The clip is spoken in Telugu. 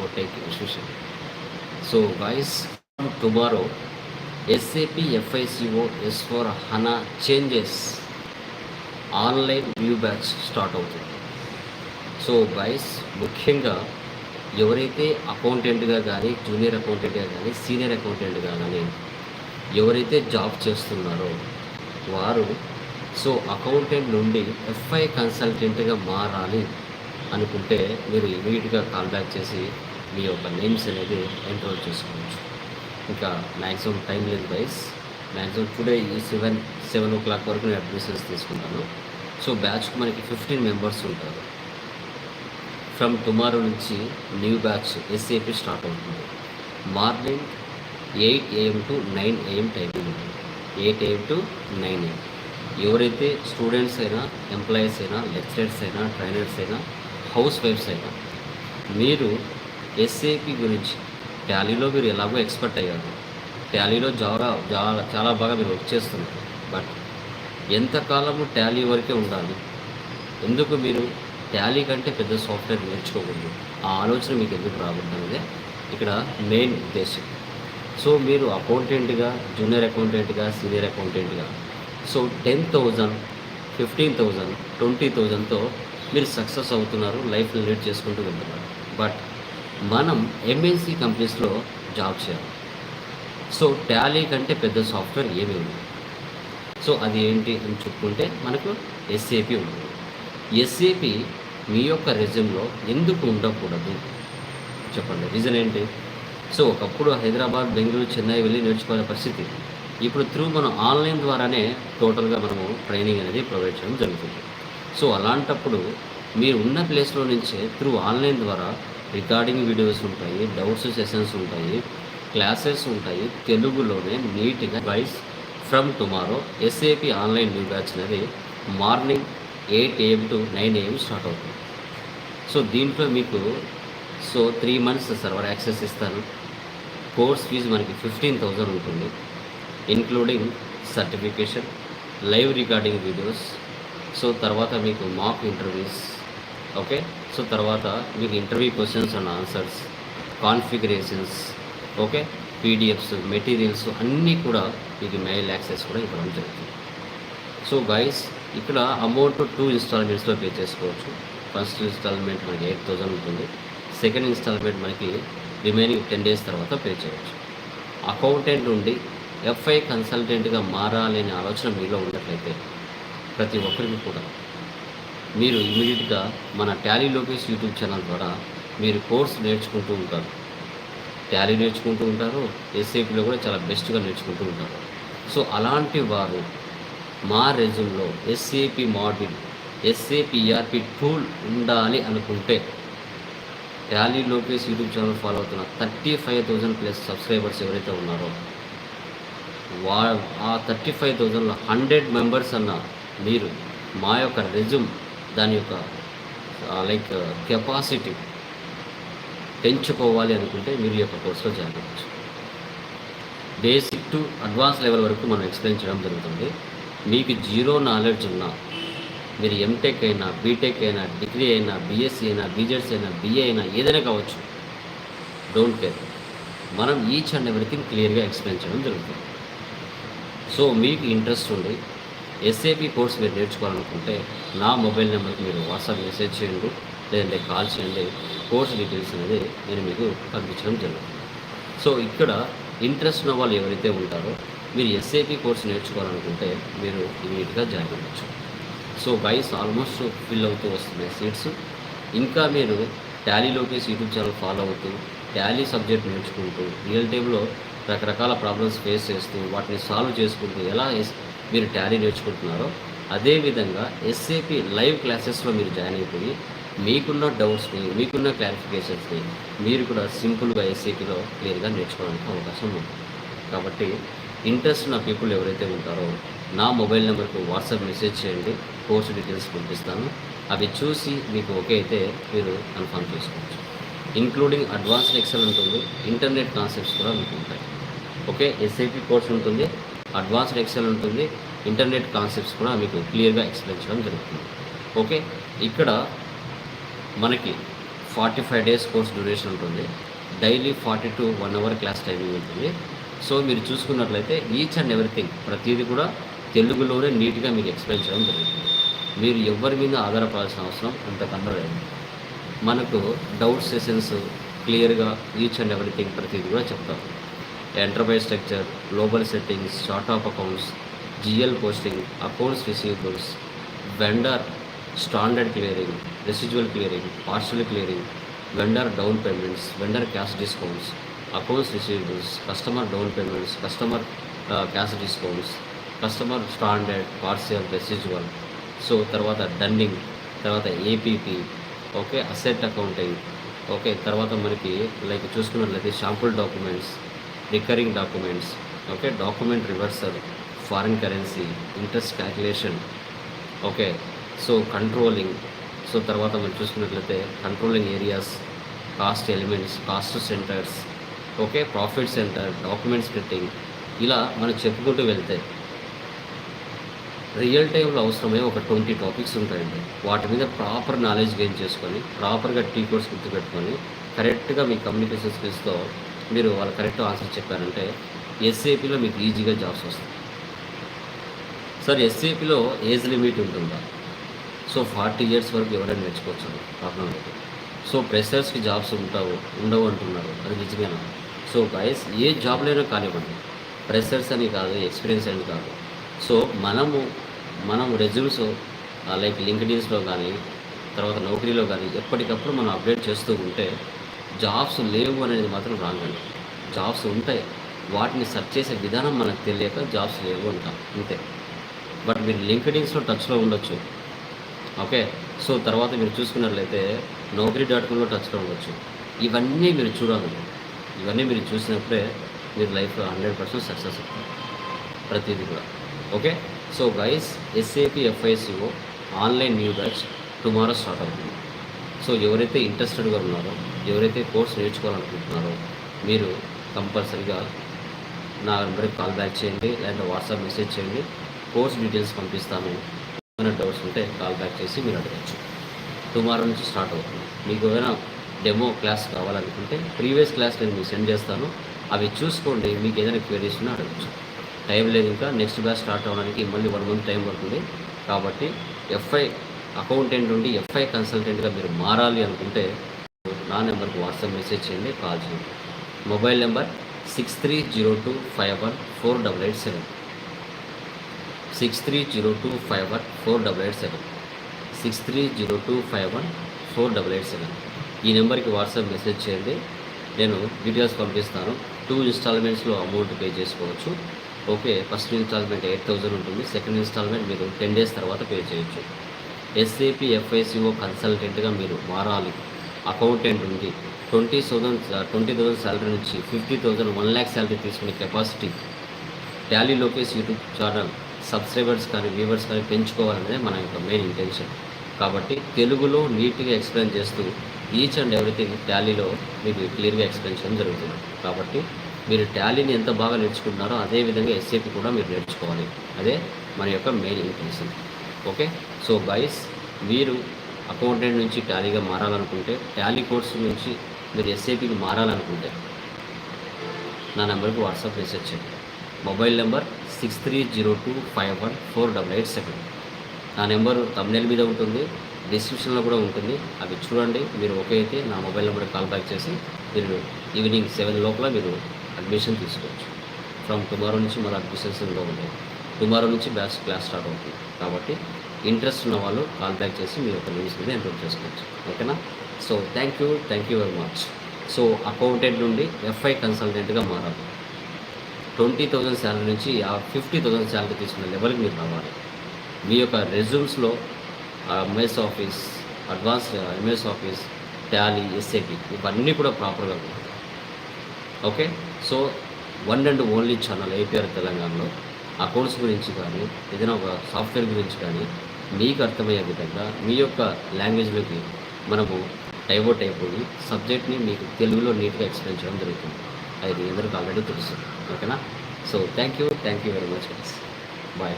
for taking decision. So guys, tomorrow. SAP FICO S4 HANA changes. Online new batch start అవుతుంది. సో గైస్ ముఖ్యంగా ఎవరైతే అకౌంటెంట్గా కానీ జూనియర్ అకౌంటెంట్గా కానీ సీనియర్ అకౌంటెంట్గా కానీ ఎవరైతే జాబ్ చేస్తున్నారో వారు సో అకౌంటెంట్ నుండి ఎఫ్ఐ కన్సల్టెంట్గా మారాలి అనుకుంటే మీరు ఇమీడియట్గా కాల్ బ్యాక్ చేసి మీ యొక్క నేమ్స్ అనేది ఎన్రోల్ చేసుకోవచ్చు. ఇంకా మ్యాక్సిమం టైం లేదు గైస్ మ్యాక్సిమం టుడే ఈ సెవెన్ సెవెన్ ఓ క్లాక్ వరకు నేను అడ్మిషన్స్ తీసుకుంటాను. సో బ్యాచ్కి మనకి ఫిఫ్టీన్ మెంబర్స్ ఉంటారు. ఫ్రమ్ టుమారో నుంచి న్యూ బ్యాచ్ ఎస్ఏపీ స్టార్ట్ అవుతుంది. Morning eight AM to nine AM timing ఉంటుంది eight AM to nine AM ఎవరైతే స్టూడెంట్స్ అయినా ఎంప్లాయీస్ అయినా లెక్చరర్స్ అయినా ట్రైనర్స్ అయినా హౌస్ వైఫ్స్ అయినా మీరు ఎస్ఏపి గురించి. ట్యాలీలో మీరు ఎలాగో ఎక్స్పర్ట్ అయ్యారు. ట్యాలీలో చాలా చాలా చాలా బాగా మీరు వర్క్ చేస్తున్నారు. బట్ ఎంతకాలము ట్యాలీ వరకే ఉండాలి? ఎందుకు మీరు ట్యాలీ కంటే పెద్ద సాఫ్ట్వేర్ నేర్చుకోకూడదు? ఆ ఆలోచన మీకు ఎందుకు రాకూడదు ఇక్కడ మెయిన్ ఉద్దేశం. సో మీరు అకౌంటెంట్గా జూనియర్ అకౌంటెంట్గా senior అకౌంటెంట్గా so ten thousand fifteen thousand twenty థౌజండ్తో మీరు సక్సెస్ అవుతున్నారు లైఫ్ లీడ్ చేసుకుంటూ వెళ్తున్నారు. బట్ మనం ఎంఎన్సీ కంపెనీస్లో జాబ్ చేయాలి. సో టాలీ కంటే పెద్ద సాఫ్ట్వేర్ ఏమీ ఉంది సో అది ఏంటి అని చెప్పుకుంటే మనకు ఎస్ఏపి ఉంది ఎస్ఏపి మీ యొక్క రెజ్యూమ్లో ఎందుకు ఉండకూడదు? చెప్పండి. రీజన్ ఏంటి? సో ఒకప్పుడు హైదరాబాద్ బెంగళూరు చెన్నై వెళ్ళి నేర్చుకోవాలి పరిస్థితి. ఇప్పుడు త్రూ మనం ఆన్లైన్ ద్వారానే టోటల్గా మనము ట్రైనింగ్ అనేది ప్రొవైడ్ చేయడం జరుగుతుంది. సో అలాంటప్పుడు మీరు ఉన్న ప్లేస్లో నుంచే త్రూ ఆన్లైన్ ద్వారా రికార్డింగ్ వీడియోస్ ఉంటాయి డౌట్స్ సెషన్స్ ఉంటాయి క్లాసెస్ ఉంటాయి. తెలుగులోనే నీట్గా vice from tomorrow SAP online new batch అనేది morning eight AM to nine AM start అవుతుంది. సో దీంట్లో మీకు so three months server access ఇస్తాను. కోర్స్ ఫీజు మనకి ఫిఫ్టీన్ థౌజండ్ ఉంటుంది. Including certification live recording videos. So తర్వాత మీకు మాక్ ఇంటర్వ్యూస్ ఓకే? తర్వాత మీకు interview questions and answers configurations okay PDFs materials అన్నీ కూడా మీకు మెయిల్ యాక్సెస్ కూడా ఇవ్వడం జరుగుతుంది. సో గైస్ ఇక్కడ అమౌంట్ టూ ఇన్స్టాల్మెంట్స్లో పే చేసుకోవచ్చు. ఫస్ట్ ఇన్స్టాల్మెంట్ మనకి ఎయిట్ థౌజండ్ ఉంటుంది. సెకండ్ ఇన్స్టాల్మెంట్ మనకి రిమైనింగ్ టెన్ డేస్ తర్వాత పే చేయవచ్చు అకౌంటెంట్ నుండి ఎఫ్ఐ కన్సల్టెంట్గా మారాలి అనే ఆలోచన మీలో ఉన్నట్లయితే ప్రతి ఒక్కరికి కూడా మీరు ఇమీడియట్గా మన టాలీ లోకేష్ యూట్యూబ్ ఛానల్ ద్వారా మీరు కోర్స్ నేర్చుకుంటూ ఉంటారు. టాలీ నేర్చుకుంటూ ఉంటారు. ఎస్ఏపీలో కూడా చాలా బెస్ట్గా నేర్చుకుంటూ ఉంటారు. సో అలాంటి వారు మా రెజ్యూమ్లో SAP module SAP ERP tool ఉండాలి అనుకుంటే Tally Lokesh YouTube channel follow అవుతున్న thirty five thousand plus subscribers ఎవరైతే ఉన్నారో వా ఆ థర్టీ ఫైవ్ థౌజండ్లో హండ్రెడ్ మెంబర్స్ అన్న మీరు మా యొక్క రెజ్యూమ్ దాని యొక్క లైక్ కెపాసిటీ పెంచుకోవాలి అనుకుంటే మీరు ఈ యొక్క కోర్సులో జాయిన్ అవ్వచ్చు. బేసిక్ టు అడ్వాన్స్ లెవెల్ వరకు మనం ఎక్స్ప్లెయిన్ చేయడం జరుగుతుంది. మీకు జీరో నాలెడ్జ్ ఉన్నా మీరు ఎంటెక్ అయినా బీటెక్ అయినా డిగ్రీ అయినా బీఎస్సీ అయినా బీజెడ్సీ అయినా బిఏ అయినా ఏదైనా కావచ్చు డోంట్ కేర్. మనం ఈచ్ అండ్ ఎవ్రీథింగ్ క్లియర్గా ఎక్స్ప్లెయిన్ చేయడం జరుగుతుంది. సో మీకు ఇంట్రెస్ట్ ఉండి ఎస్ఏపి కోర్స్ మీరు నేర్చుకోవాలనుకుంటే నా మొబైల్ నెంబర్కి మీరు వాట్సాప్ మెసేజ్ చేయండి లేదంటే కాల్ చేయండి. కోర్స్ డీటెయిల్స్ అనేది నేను మీకు పంపించడం జరుగుతుంది. సో ఇక్కడ ఇంట్రెస్ట్ ఉన్న వాళ్ళు ఎవరైతే ఉంటారో మీరు ఎస్ఏపి కోర్స్ నేర్చుకోవాలనుకుంటే మీరు ఇమీడియట్గా జాయిన్ అవ్వచ్చు. సో గైస్ ఆల్మోస్ట్ ఫిల్ అవుతూ వస్తున్నాయి సీట్స్ ఇంకా మీరు టాలీలోకి యూట్యూబ్ ఛానల్ ఫాలో అవుతూ టాలీ సబ్జెక్ట్ నేర్చుకుంటూ రియల్ టైంలో రకరకాల ప్రాబ్లమ్స్ ఫేస్ చేస్తూ వాటిని సాల్వ్ చేసుకుంటూ ఎలా మీరు టాలీ నేర్చుకుంటున్నారో అదేవిధంగా ఎస్ఏపి లైవ్ క్లాసెస్లో మీరు జాయిన్ అయిపోయి మీకున్న డౌట్స్ని మీకున్న క్లారిఫికేషన్స్ని మీరు కూడా సింపుల్గా ఎస్ఏపిలో క్లియర్గా నేర్చుకోవడానికి అవకాశం ఉంది. కాబట్టి ఇంట్రెస్ట్ ఉన్న పీపుల్ ఎవరైతే ఉంటారో నా మొబైల్ నెంబర్కు వాట్సాప్ మెసేజ్ చేయండి కోర్సు డీటెయిల్స్ పంపిస్తాను. అవి చూసి మీకు ఓకే అయితే మీరు కన్ఫర్మ్ చేసుకోవచ్చు. ఇంక్లూడింగ్ అడ్వాన్స్డ్ ఎక్సెల్ ఉంటుంది ఇంటర్నెట్ కాన్సెప్ట్స్ కూడా మీకు ఉంటాయి. ఓకే ఎస్ఐపి కోర్స్ ఉంటుంది అడ్వాన్స్డ్ ఎక్సెల్ ఉంటుంది. ఇంటర్నెట్ కాన్సెప్ట్స్ కూడా మీకు క్లియర్గా ఎక్స్ప్లెయిన్ చేయడం జరుగుతుంది. ఓకే? ఇక్కడ మనకి forty five days course duration ఉంటుంది. Daily forty to one hour class timing ఉంటుంది. సో మీరు చూసుకున్నట్లయితే ఈచ్ అండ్ ఎవ్రీథింగ్ ప్రతిదీ కూడా తెలుగులోనే నీట్గా మీకు ఎక్స్ప్లెయిన్ చేయడం జరుగుతుంది. మీరు ఎవరి మీద ఆధారపడాల్సిన అవసరం అంతకన్నా లేదు. మనకు డౌట్ సెషన్స్ క్లియర్గా ఈచ్ అండ్ ఎవ్రీథింగ్ ప్రతిదీ కూడా చెప్తారు. Enterprise structure global settings chart of accounts GL posting accounts receivables vendor standard clearing residual clearing partial clearing vendor down payments vendor cash discounts accounts receivables customer down payments customer cash discounts customer standard partial residual so తర్వాత డన్నింగ్ తర్వాత APP okay asset accounting okay తర్వాత మనకి లైక్ చూసుకున్నట్లయితే sample documents recurring documents okay document reversal foreign currency interest calculation okay so controlling so తర్వాత మనం చూసుకున్నట్లయితే controlling areas cost elements cost centres okay profit centre document splitting ఇలా మనం చెప్పుకుంటూ వెళ్తే రియల్ టైంలో అవసరమే ఒక ట్వంటీ టాపిక్స్ ఉంటాయండి. వాటి మీద ప్రాపర్ నాలెడ్జ్ గెయిన్ చేసుకొని ప్రాపర్గా టీ కోర్స్ గుర్తుపెట్టుకొని కరెక్ట్గా మీ కమ్యూనికేషన్ స్కిల్స్తో మీరు వాళ్ళు కరెక్ట్ ఆన్సర్ చెప్పారంటే ఎస్ఏపిలో మీకు ఈజీగా జాబ్స్ వస్తాయి. సార్ ఎస్ఏపిలో ఏజ్ లిమిట్ ఉంటుందా? సో ఫార్టీ ఇయర్స్ వరకు ఎవరైనా నేర్చుకోవచ్చు ప్రాబ్లం లేదు. సో ప్రెషర్స్కి జాబ్స్ ఉంటావు ఉండవు అంటున్నారు అది నిజమేనా? సో గైస్ ఏ జాబ్లైనా కానివ్వండి ప్రెషర్స్ అని కాదు ఎక్స్పీరియన్స్ అని కాదు. సో మనము మనం రెజ్యూమ్స్ లైక్ లింక్డిన్స్లో కానీ తర్వాత నౌకరీలో కానీ ఎప్పటికప్పుడు మనం అప్డేట్ చేస్తూ ఉంటే జాబ్స్ లేవు అనేది మాత్రం రాంగ్ అండి జాబ్స్ ఉంటాయి. వాటిని సెర్చ్ చేసే విధానం మనకు తెలియక జాబ్స్ లేవు అంటాం. అంతే. బట్ మీరు లింక్డ్ఇన్స్లో టచ్లో ఉండొచ్చు. ఓకే? సో తర్వాత మీరు చూసుకున్నట్లయితే నౌకరీ డాట్ కామ్లో టచ్లో ఉండొచ్చు. ఇవన్నీ మీరు చూడాలి. ఇవన్నీ మీరు చూసినప్పుడే మీరు లైఫ్లో హండ్రెడ్ పర్సెంట్ సక్సెస్ అవుతారు ప్రతిదీ కూడా. Okay? So guys SAP FICO online new batch tomorrow start అవుతుంది. సో ఎవరైతే ఇంట్రెస్టెడ్గా ఉన్నారో ఎవరైతే కోర్స్ నేర్చుకోవాలనుకుంటున్నారో మీరు కంపల్సరీగా నా నెంబర్కి కాల్ బ్యాక్ చేయండి లేదా వాట్సాప్ మెసేజ్ చేయండి. కోర్స్ డీటెయిల్స్ పంపిస్తాను. ఏమైనా డౌట్స్ ఉంటే కాల్ బ్యాక్ చేసి మీరు అడగచ్చు. టుమారో నుంచి స్టార్ట్ అవుతుంది. మీకు ఏమైనా డెమో క్లాస్ కావాలనుకుంటే ప్రీవియస్ క్లాస్ నేను మీకు సెండ్ చేస్తాను. అవి చూసుకోండి మీకు ఏదైనా క్వెరీస్ ఉన్నా అడగచ్చు. టైం లేదు ఇంకా నెక్స్ట్ బ్యాచ్ స్టార్ట్ అవ్వడానికి మళ్ళీ వన్ మంత్ టైం పడుతుంది. కాబట్టి ఎఫ్ఐ అకౌంటెంట్ నుండి ఎఫ్ఐ కన్సల్టెంట్గా మీరు మారాలి అనుకుంటే నా నెంబర్కి వాట్సాప్ మెసేజ్ చేయండి కాల్ చేయండి. Mobile number six three zero two five one four double eight seven six three zero two five one four double eight seven six three zero two five one four double eight seven ఈ నెంబర్కి వాట్సాప్ మెసేజ్ చేయండి. నేను డీటెయిల్స్ పంపిస్తాను. టూ ఇన్స్టాల్మెంట్స్లో అమౌంట్ పే చేసుకోవచ్చు. Okay first installment eight thousand ఉంటుంది. సెకండ్ ఇన్స్టాల్మెంట్ మీరు టెన్ డేస్ తర్వాత పే చేయొచ్చు. ఎస్ఏపి ఎఫ్ఐసిఓ కన్సల్టెంట్గా మీరు మారాలి. అకౌంటెంట్ ఉంది? Twenty thousand twenty thousand salary నుంచి fifty thousand one lakh salary తీసుకునే capacity Tally Lokesh YouTube channel subscribers కానీ వ్యూవర్స్ కానీ పెంచుకోవాలనేది మన యొక్క మెయిన్ ఇంటెన్షన్ కాబట్టి తెలుగులో నీట్గా ఎక్స్ప్లెయిన్ చేస్తూ ఈచ్ అండ్ ఎవ్రీథింగ్ టాలీలో మీకు క్లియర్గా ఎక్స్ప్లెయిన్ చేయడం జరుగుతుంది. కాబట్టి మీరు టాలీని ఎంత బాగా నేర్చుకుంటున్నారో అదే విధంగా ఎస్ఏపి కూడా మీరు నేర్చుకోవాలి. అదే మన యొక్క main intention okay so guys మీరు అకౌంటెంట్ నుంచి టాలీగా మారాలనుకుంటే టాలీ కోర్స్ నుంచి మీరు ఎస్ఏపీకి మారాలనుకుంటే నా నెంబర్కి వాట్సాప్ మెసేజ్ చేయండి. Mobile number six three zero two five one four double eight seven నా నెంబర్ తమిళ మీద ఉంటుంది డిస్క్రిప్షన్లో కూడా ఉంటుంది. అవి చూడండి మీరు ఓకే అయితే నా మొబైల్ నెంబర్ కాల్ బ్యాక్ చేసి మీరు ఈవినింగ్ సెవెన్ లోపల మీరు అడ్మిషన్ తీసుకోవచ్చు. ఫ్రమ్ టుమారో నుంచి మన అడ్మిషన్స్ ఇంకా ఉంటాయి టుమారో నుంచి బ్యాచ్ క్లాస్ స్టార్ట్ అవుతుంది. కాబట్టి ఇంట్రెస్ట్ ఉన్న వాళ్ళు కాల్ బ్యాక్ చేసి మీరు ఒక న్యూస్ మీద ఎన్రోల్ చేసుకోవచ్చు. ఓకేనా? So thank you thank you very much so accountant నుండి ఎఫ్ఐ కన్సల్టెంట్గా మారాలి. ట్వంటీ థౌజండ్ శాలరీ నుంచి ఆ ఫిఫ్టీ థౌజండ్ శాలరీ తీసుకున్న లెవెల్కి మీరు రావాలి. మీ యొక్క రెజ్యూమ్స్లో MS office advance MS office Tally SAP ఇవన్నీ కూడా ప్రాపర్గా ఉంటాయి okay? So one and only channel APR తెలంగాణలో అకౌంట్స్ గురించి కానీ ఏదైనా ఒక సాఫ్ట్వేర్ గురించి కానీ మీకు అర్థమయ్యే విధంగా మీ యొక్క లాంగ్వేజ్లోకి మనము డైవర్ట్ అయిపోయి సబ్జెక్ట్ని మీకు తెలుగులో నీట్గా ఎక్స్ప్లెయిన్ చేయడం జరుగుతుంది. అది అందరికి ఆల్రెడీ తెలుసు. ఓకేనా? So thank you thank you very much bye